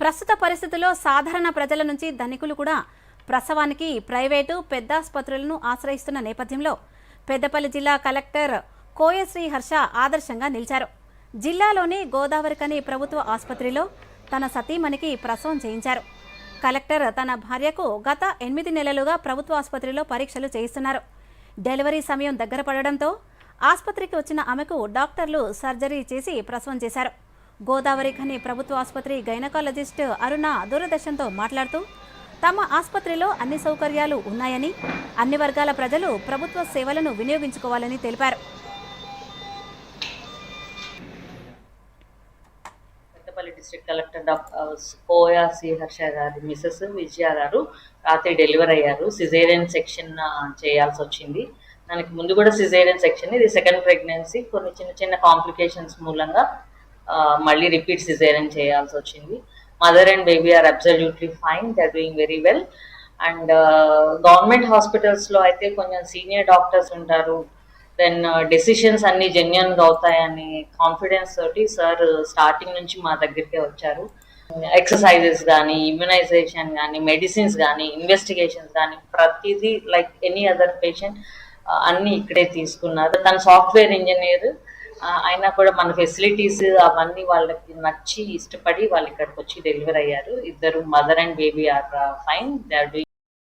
ప్రస్తుత పరిస్థితుల్లో సాధారణ ప్రజల నుంచి ధనికులు కూడా ప్రసవానికి ప్రైవేటు పెద్ద ఆసుపత్రులను ఆశ్రయిస్తున్న నేపథ్యంలో పెద్దపల్లి జిల్లా కలెక్టర్ కోయశ్రీ హర్ష ఆదర్శంగా నిలిచారు. జిల్లాలోని గోదావరికని ప్రభుత్వ ఆసుపత్రిలో తన సతీమణికి ప్రసవం చేయించారు. కలెక్టర్ తన భార్యకు గత ఎనిమిది నెలలుగా ప్రభుత్వ ఆసుపత్రిలో పరీక్షలు చేయిస్తున్నారు. డెలివరీ సమయం దగ్గర పడడంతో ఆసుపత్రికి వచ్చిన ఆమెకు డాక్టర్లు సర్జరీ చేసి ప్రసవం చేశారు. గోదావరి ఖని ప్రభుత్వ ఆసుపత్రి గైనకాలజిస్ట్ అరుణ దూరదర్శన్తో మాట్లాడుతూ తమ ఆసుపత్రిలో అన్ని సౌకర్యాలు ఉన్నాయని అన్ని వర్గాల ప్రజలు ప్రభుత్వ సేవలను వినియోగించుకోవాలని తెలిపారు. District collector doctor Koya C Harsha గారి మిసెస్ విజయ గారు రాత్రి డెలివర్ అయ్యారు. సిజేరియన్ సెక్షన్ చేయాల్సి వచ్చింది. దానికి ముందు కూడా సిజేరియన్ సెక్షన్ ఇది సెకండ్ ప్రెగ్నెన్సీ. కొన్ని చిన్న చిన్న కాంప్లికేషన్స్ మూలంగా మళ్ళీ రిపీట్ సిజేరియన్ చేయాల్సి వచ్చింది. Mother and baby are absolutely fine they are doing very well and government హాస్పిటల్స్లో అయితే కొంచెం సీనియర్ డాక్టర్స్ ఉంటారు. దెన్ డెసిషన్స్ uh, అన్ని జెన్యున్గా అవుతాయని కాన్ఫిడెన్స్ తోటి సార్ స్టార్టింగ్ నుంచి మా దగ్గరికే వచ్చారు. ఎక్సర్సైజెస్ కానీ ఇమ్యునైజేషన్ కానీ మెడిసిన్స్ కానీ ఇన్వెస్టిగేషన్స్ కానీ ప్రతిదీ లైక్ ఎనీ అదర్ పేషెంట్ అన్ని ఇక్కడే తీసుకున్నారు. తన సాఫ్ట్వేర్ ఇంజనీర్ అయినా కూడా మన ఫెసిలిటీస్ అవన్నీ వాళ్ళకి నచ్చి ఇష్టపడి వాళ్ళు ఇక్కడికి వచ్చి డెలివరీ అయ్యారు. ఇద్దరు mother and baby are fine they are doing